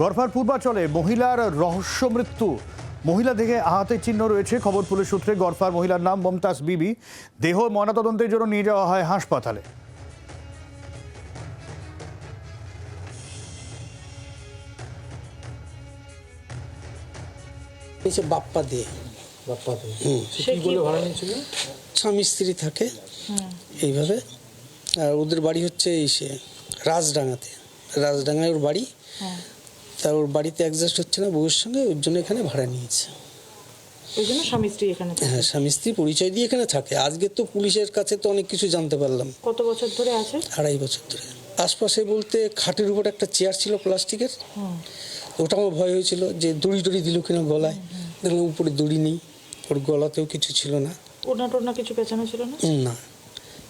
গড়ফার পূর্বাচলে মহিলার রহস্য মৃত্যু। মহিলা দেখে আহাতের চিহ্ন রয়েছে। খবর পুলিশ সূত্রে গড়ফার মহিলার নাম মমতাজ বিবি। দেহ ময়নাতদন্তের জন্য নিয়ে যাওয়া হয় হাসপাতালে। নিচে বাপ্পা দিয়ে বাপ্পা তো সে কি বলে ভাড়া নিয়েছিল স্বামী স্ত্রী থাকে। এইভাবে। আর ওদের বাড়ি হচ্ছে এই সে রাজডাঙ্গাতে। রাজডাঙ্গায় ওর বাড়ি। তা ওর বাড়িতে অ্যাডজাস্ট হচ্ছে না বউয়ের সঙ্গে ওর জন্য এখানে ভাড়া নিয়েছে। ওই জন্য স্বামী স্ত্রী এখানে হ্যাঁ স্বামী স্ত্রী পরিচয় দিয়ে এখানে থাকে। আজকে তো পুলিশের কাছে তো অনেক কিছু জানতে পারলাম। কত বছর ধরে আছে? আড়াই বছর ধরে। আশপাশে বলতে খাটের উপর একটা চেয়ার ছিল প্লাস্টিকের। ওটা আমার ভয় হয়েছিল যে দড়ি টড়ি দিল কিনা গলায়। দেখলাম উপরে দড়ি নেই ওর গলাতেও কিছু ছিল না। ওড়না টোড়না কিছু পেছানো ছিল না? না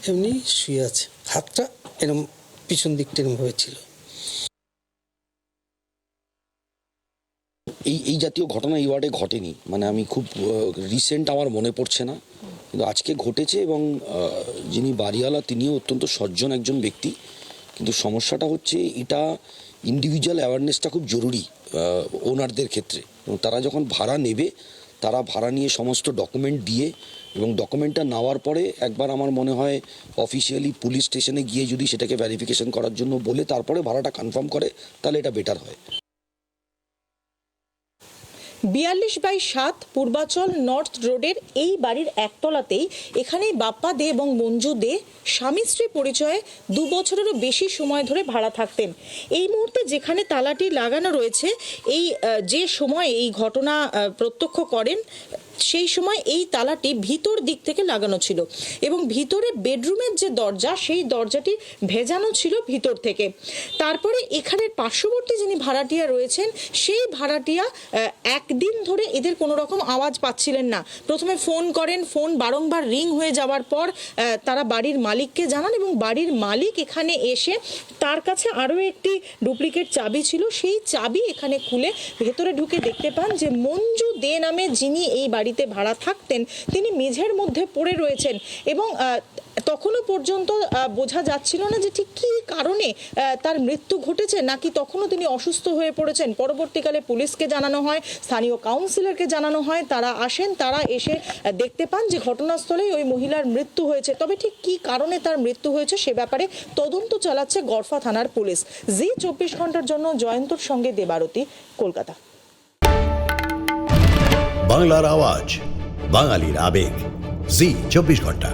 এমনি শুয়ে আছে। হাতটা এরম পিছন দিকটা এরম ভাবে এই এই জাতীয় ঘটনা এই ওয়ার্ডে ঘটেনি। মানে আমি খুব রিসেন্ট আমার মনে পড়ছে না। কিন্তু আজকে ঘটেছে এবং যিনি বাড়িওয়ালা তিনিও অত্যন্ত সজ্জন একজন ব্যক্তি। কিন্তু সমস্যাটা হচ্ছে এটা ইন্ডিভিজুয়াল অ্যাওয়ারনেসটা খুব জরুরি ওনারদের ক্ষেত্রে। এবং তারা যখন ভাড়া নেবে, তারা ভাড়া নিয়ে সমস্ত ডকুমেন্ট দিয়ে এবং ডকুমেন্টটা নেওয়ার পরে একবার আমার মনে হয় অফিসিয়ালি পুলিশ স্টেশনে গিয়ে যদি সেটাকে ভ্যারিফিকেশন করার জন্য বলে তারপরে ভাড়াটা কনফার্ম করে, তাহলে এটা বেটার হয়। বিয়াল্লিশ বাই সাত পূর্বাচল নর্থ রোডের এই বাড়ির একতলাতেই এখানেই বাপ্পা দে এবং মঞ্জু দে স্বামী স্ত্রী পরিচয়ে দু বছরেরও বেশি সময় ধরে ভাড়া থাকতেন। এই মুহূর্তে যেখানে তালাটি লাগানো রয়েছে এই যে সময় এই ঘটনা প্রত্যক্ষ করেন সেই সময় এই তালাটি ভিতর দিক থেকে লাগানো ছিল এবং ভিতরে বেডরুমের যে দরজা সেই দরজাটি ভেজানো ছিল ভিতর থেকে। তারপরে এখানের পার্শ্ববর্তী যিনি ভাড়াটিয়া রয়েছেন সেই ভাড়াটিয়া আহ, একদিন ধরে এদের কোনো রকম আওয়াজ পাচ্ছিলেন না। প্রথমে ফোন করেন, ফোন বারংবার রিং হয়ে যাওয়ার পর তারা বাড়ির মালিককে জানান এবং বাড়ির মালিক এখানে এসে তার কাছে আরও একটি ডুপ্লিকেট চাবি ছিল। সেই চাবি এখানে খুলে ভেতরে ঢুকে দেখতে পান যে মঞ্জু দে নামে যিনি এই বাড়িতে ভাড়া থাকতেন, তিনি মেঝের মধ্যে পড়ে রয়েছেন এবং তখনও পর্যন্ত বোঝা যাচ্ছিল না যে ঠিক কী কারণে তার মৃত্যু ঘটেছে, নাকি তখনও তিনি অসুস্থ হয়ে পড়েছেন। পরবর্তীকালে পুলিশকে জানানো হয়, স্থানীয় কাউন্সিলরকে জানানো হয়, তারা আসেন, তারা এসে দেখতে পান যে ঘটনাস্থলেই ওই মহিলার মৃত্যু হয়েছে। তবে ঠিক কী কারণে তার মৃত্যু হয়েছে সে ব্যাপারে তদন্ত চালাচ্ছে গড়ফা থানার পুলিশ। জি চব্বিশ ঘণ্টার জন্য জয়ন্তর সঙ্গে দেবারতী, কলকাতা। বাংলার আওয়াজ, বাঙালির আবেগ। জি চব্বিশ ঘণ্টা।